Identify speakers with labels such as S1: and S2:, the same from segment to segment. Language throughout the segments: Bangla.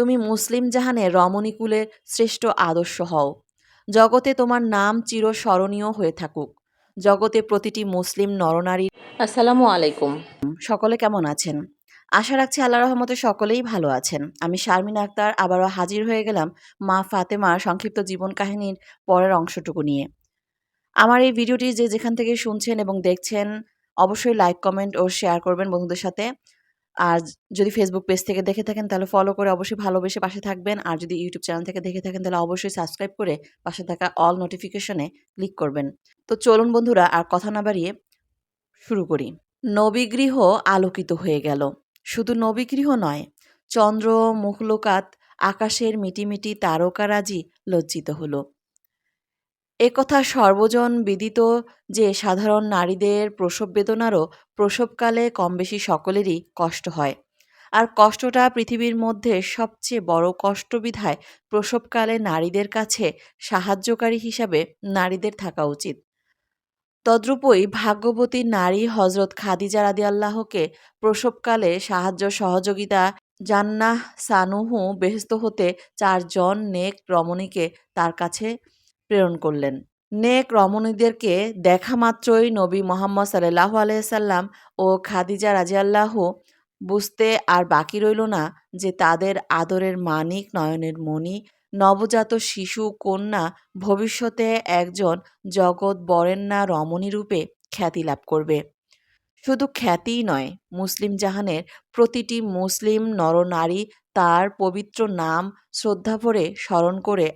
S1: তুমি মুসলিম জাহানে রমণীকুলের শ্রেষ্ঠ আদর্শ হও। জগতে তোমার নাম চিরস্মরণীয় হয়ে থাকুক। জগতে প্রতিটি মুসলিম নরনারী
S2: আসসালামু আলাইকুম।
S1: সকলে কেমন আছেন? আশা রাখছি আল্লাহ রহমতে সকলেই ভালো আছেন। আমি শারমিন আক্তার আবারও হাজির হয়ে গেলাম মা ফাতেমার সংক্ষিপ্ত জীবন কাহিনীর পরের অংশটুকু নিয়ে। আমার এই ভিডিওটি যে যেখান থেকে শুনছেন এবং দেখছেন অবশ্যই লাইক কমেন্ট ও শেয়ার করবেন বন্ধুদের সাথে। আর যদি ফেসবুক পেজ থেকে দেখে থাকেন, তাহলে ফলো করে অবশ্যই ভালোবেসে পাশে থাকবেন। আর যদি ইউটিউব চ্যানেল থেকে দেখে থাকেন, তাহলে অবশ্যই সাবস্ক্রাইব করে পাশে থাকা অল নোটিফিকেশনে ক্লিক করবেন। তো চলুন বন্ধুরা, আর কথা না বাড়িয়ে শুরু করি। নবীগৃহ আলোকিত হয়ে গেল। শুধু নবীগৃহ নয়, চন্দ্র, মুখলোকাত, আকাশের মিটিমিটি তারকারাজি লজ্জিত হলো। একথা সর্বজন বিদিত যে সাধারণ নারীদের প্রসব বেদনারও প্রসবকালে কমবেশি সকলেরই কষ্ট হয়। আর কষ্টটা পৃথিবীর মধ্যে সবচেয়ে বড় কষ্ট বিধায় প্রসবকালে নারীদের কাছে সাহায্যকারী হিসাবে নারীদের থাকা উচিত। তদ্রূপই ভাগ্যবতী নারী হজরত খাদিজা রাদি আল্লাহকে প্রসবকালে সাহায্য সহযোগিতা, জান্নাহ সানুহু বেহস্ত হতে চারজন নেক রমণীকে তার কাছে প্রেরণ করলেন। নেক রমণীদেরকে দেখা মাত্রই নবী মোহাম্মদ সাল্লাহ আলাইসাল্লাম ও খাদিজা রাজিয়াল্লাহ বুঝতে আর বাকি রইল না যে তাদের আদরের মানিক, নয়নের মণি, নবজাত শিশু, কন্যা ভবিষ্যতে একজন জগৎ বরেণ্যা রমণী রূপে খ্যাতি লাভ করবে। শুধু খ্যাতিই নয়, মুসলিম জাহানের প্রতিটি মুসলিম নরনারী তার পবিত্র নাম শ্রদ্ধাভরে স্মরণ করে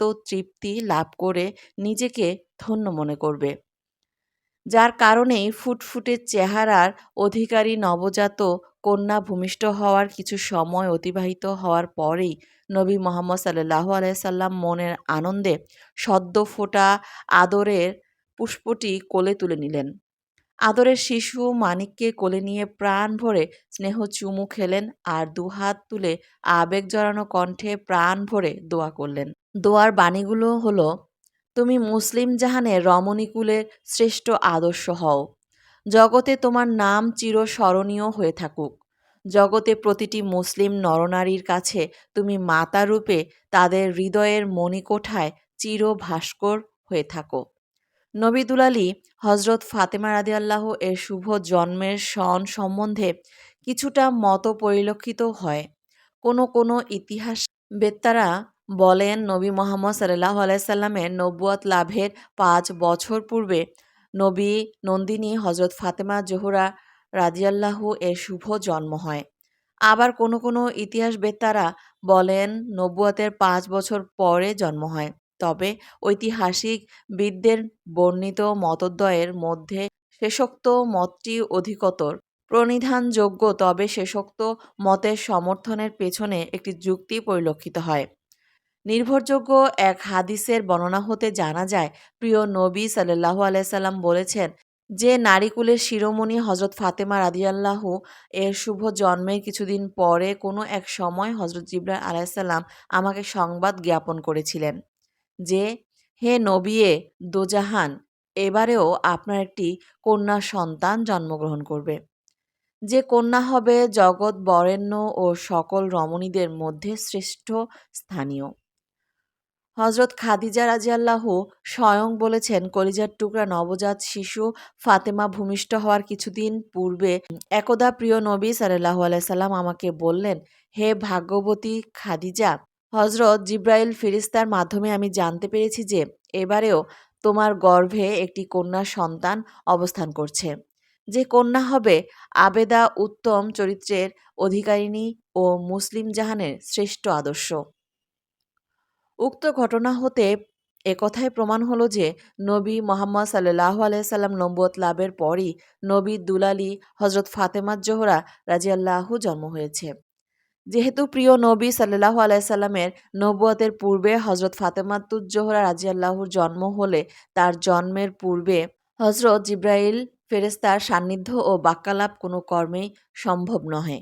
S1: আত্মতৃপ্তি লাভ করে নিজেকে ধন্য মনে করবে। যার কারণেই ফুটফুটে চেহারার অধিকারী নবজাত কন্যা ভূমিষ্ঠ হওয়ার কিছু সময় অতিবাহিত হওয়ার পরেই নবী মোহাম্মদ সাল্লাহ আলাইসাল্লাম মনের আনন্দে সদ্য ফোটা আদরের পুষ্পটি কোলে তুলে নিলেন। আদরের শিশু মানিককে কোলে নিয়ে প্রাণ ভরে স্নেহ চুমু খেলেন আর দুহাত তুলে আবেগ জড়ানো কণ্ঠে প্রাণ ভরে দোয়া করলেন। দোয়ার বাণীগুলো হলো, তুমি মুসলিম জাহানের রমণীকুলের শ্রেষ্ঠ আদর্শ হও। জগতে তোমার নাম চিরস্মরণীয় হয়ে থাকুক। জগতে প্রতিটি মুসলিম নরনারীর কাছে তুমি মাতা রূপে তাদের হৃদয়ের মণিকোঠায় চির ভাস্কর হয়ে থাকো। নবিদুল আলী হজরত ফাতেমা রাদি আল্লাহ এর শুভ জন্মের সন সম্বন্ধে কিছুটা মত পরিলক্ষিত হয়। কোনো কোনো ইতিহাস বেত্তারা বলেন, নবী মোহাম্মদ সাল্লাহ আলাইসাল্লামের নব্বুয়াত লাভের পাঁচ বছর পূর্বে নবী নন্দিনী হজরত ফাতেমা জোহরা রাজিয়াল্লাহু এর শুভ জন্ম হয়। আবার কোনো কোনো ইতিহাসবেত্তারা বলেন নব্বুয়াতের পাঁচ বছর পরে জন্ম হয়। তবে ঐতিহাসিক বিদদের বর্ণিত মতদ্বয়ের মধ্যে শেষোক্ত মতটি অধিকতর। প্রণিধানযোগ্য, তবে শেষোক্ত মতের সমর্থনের পেছনে একটি যুক্তি পরিলক্ষিত হয়। নির্ভরযোগ্য এক হাদিসের বর্ণনা হতে জানা যায়, প্রিয় নবী সাল্লাহ আলাইসাল্লাম বলেছেন যে নারীকুলের শিরোমণি হজরত ফাতেমা রাদিয়াল্লাহ এর শুভ জন্মের কিছুদিন পরে কোনো এক সময় হজরত জিব্রাহ আলাইসাল্লাম আমাকে সংবাদ জ্ঞাপন করেছিলেন যে, হে নবিয়ে দোজাহান, এবারেও আপনার একটি কন্যা সন্তান জন্মগ্রহণ করবে। যে কন্যা হবে জগৎ বরেণ্য ও সকল রমণীদের মধ্যে শ্রেষ্ঠ স্থানীয়। হজরত খাদিজা রাজিয়াল্লাহ স্বয়ং বলেছেন, কলিজার টুকরা নবজাত শিশু ফাতেমা ভূমিষ্ঠ হওয়ার কিছুদিন পূর্বে একদা প্রিয় নবী সাল্লাহ আলাইসাল্লাম আমাকে বললেন, হে ভাগ্যবতী খাদিজা হজরত জিব্রাইল ফিরিস্তার মাধ্যমে আমি জানতে পেরেছি যে এবারেও তোমার গর্ভে একটি কন্যা সন্তান অবস্থান করছে। যে কন্যা হবে আবেদা উত্তম চরিত্রের অধিকারিণী ও মুসলিম জাহানের শ্রেষ্ঠ আদর্শ। উক্ত ঘটনা হতে একথাই প্রমাণ হলো যে নবী মোহাম্মদ সাল্লাহ আলাইসাল্লাম নব্বত লাভের পরই নবী দুলালি হজরত ফাতেমাত জোহরা রাজিয়াল্লাহু জন্ম হয়েছে। যেহেতু প্রিয় নবী সাল্লাহ আলাইসাল্লামের নবুয়াতের পূর্বে হজরত ফাতেমাতুজ্জোহরা রাজিয়াল্লাহুর জন্ম হলে তার জন্মের পূর্বে হজরত জিব্রাইল ফেরেস্তার সান্নিধ্য ও বাক্যালাপ কোনো কর্মেই সম্ভব নহে।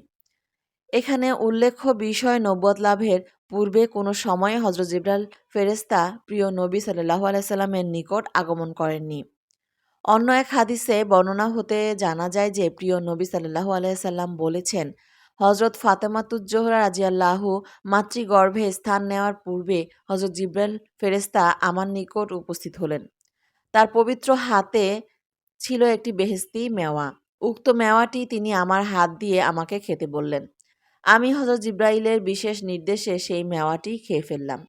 S1: এখানে উল্লেখ্য বিষয় নব্বত লাভের পূর্বে কোনো সময়ে হজরত জিব্রাইল ফেরেস্তা প্রিয় নবী সাল্লাহ আলাইসাল্লামের নিকট আগমন করেননি। অন্য এক হাদিসে বর্ণনা হতে জানা যায় যে প্রিয় নবী সাল্লাহ আলাইসাল্লাম বলেছেন হজরত ফাতেমাতুজ্জোহরা রাজিয়াল্লাহু মাতৃগর্ভে স্থান নেওয়ার পূর্বে হজরত জিব্রাইল ফেরেস্তা আমার নিকট উপস্থিত হলেন। তার পবিত্র হাতে ছিল একটি বেহেস্তি মেওয়া। উক্ত মেওয়াটি তিনি আমার হাত দিয়ে আমাকে খেতে বললেন। আমি হজরত জিব্রাইলের বিশেষ নির্দেশে সেই মেওয়াটি খেয়ে ফেললাম।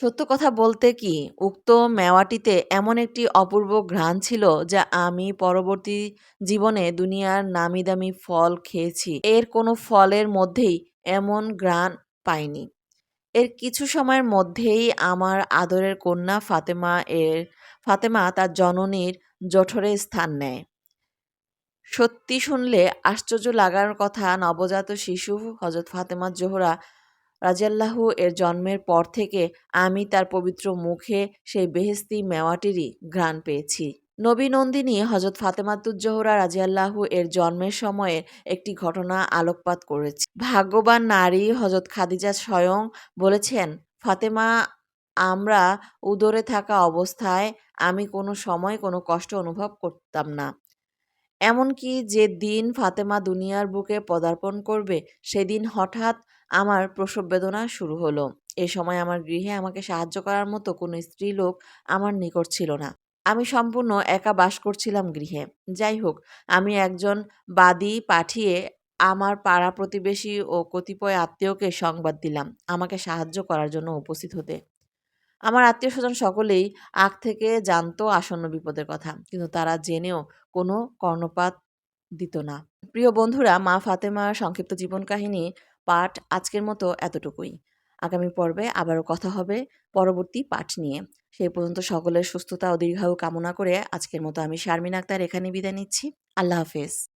S1: সত্য কথা বলতে কি, উক্ত মেওয়াটিতে এমন একটি অপূর্ব ঘ্রাণ ছিল যা আমি পরবর্তী জীবনে দুনিয়ার নামি দামি ফল খেয়েছি। এর কোনো ফলের মধ্যেই এমন ঘ্রাণ পাইনি। এর কিছু সময়ের মধ্যেই আমার আদরের কন্যা ফাতেমা এর, ফাতেমা তার জননীর জঠরে স্থান নেয়। সত্যি শুনলে আশ্চর্য লাগার কথা নবজাত শিশু হজরত ফাতেমা জোহরা রাজিয়াল্লাহু এর জন্মের পর থেকে আমি তার পবিত্র মুখে সেই বেহেস্তি মেওয়াটিরই ঘ্রাণ পেয়েছি। নবী নন্দিনী হজরত ফাতেমাতুজ্জোহরা রাজিয়াল্লাহু এর জন্মের সময়ে একটি ঘটনা আলোকপাত করেছে। ভাগ্যবান নারী হজরত খাদিজা স্বয়ং বলেছেন, ফাতেমা, আমরা উদরে থাকা অবস্থায় আমি কোনো সময় কোনো কষ্ট অনুভব করতাম না। এমনকি যে দিন ফাতেমা দুনিয়ার বুকে পদার্পণ করবে, সেদিন হঠাৎ আমার প্রসব বেদনা শুরু হলো। এ সময় আমার গৃহে আমাকে সাহায্য করার মতো কোনো স্ত্রীলোক আমার নিকট ছিল না। আমি সম্পূর্ণ একা বাস করছিলাম গৃহে। যাই হোক, আমি একজন বাদী পাঠিয়ে আমার পাড়া প্রতিবেশী ও কতিপয় আত্মীয়কে সংবাদ দিলাম। আমাকে সাহায্য করার জন্য উপস্থিত হতে। আমার আত্মীয় স্বজন সকলেই আগ থেকে জানতো আসন্ন বিপদের কথা। কিন্তু তারা জেনেও কোনো কর্ণপাত দিত না। প্রিয় বন্ধুরা, মা ফাতেমার সংক্ষিপ্ত জীবন কাহিনী পাঠ আজকের মতো এতটুকুই। আগামী পর্বে আবারও কথা হবে পরবর্তী পাঠ নিয়ে। সেই পর্যন্ত সকলের সুস্থতা ও দীর্ঘায়ু কামনা করে আজকের মতো আমি শারমিন আক্তার এখানে বিদায় নিচ্ছি। আল্লাহ হাফেজ।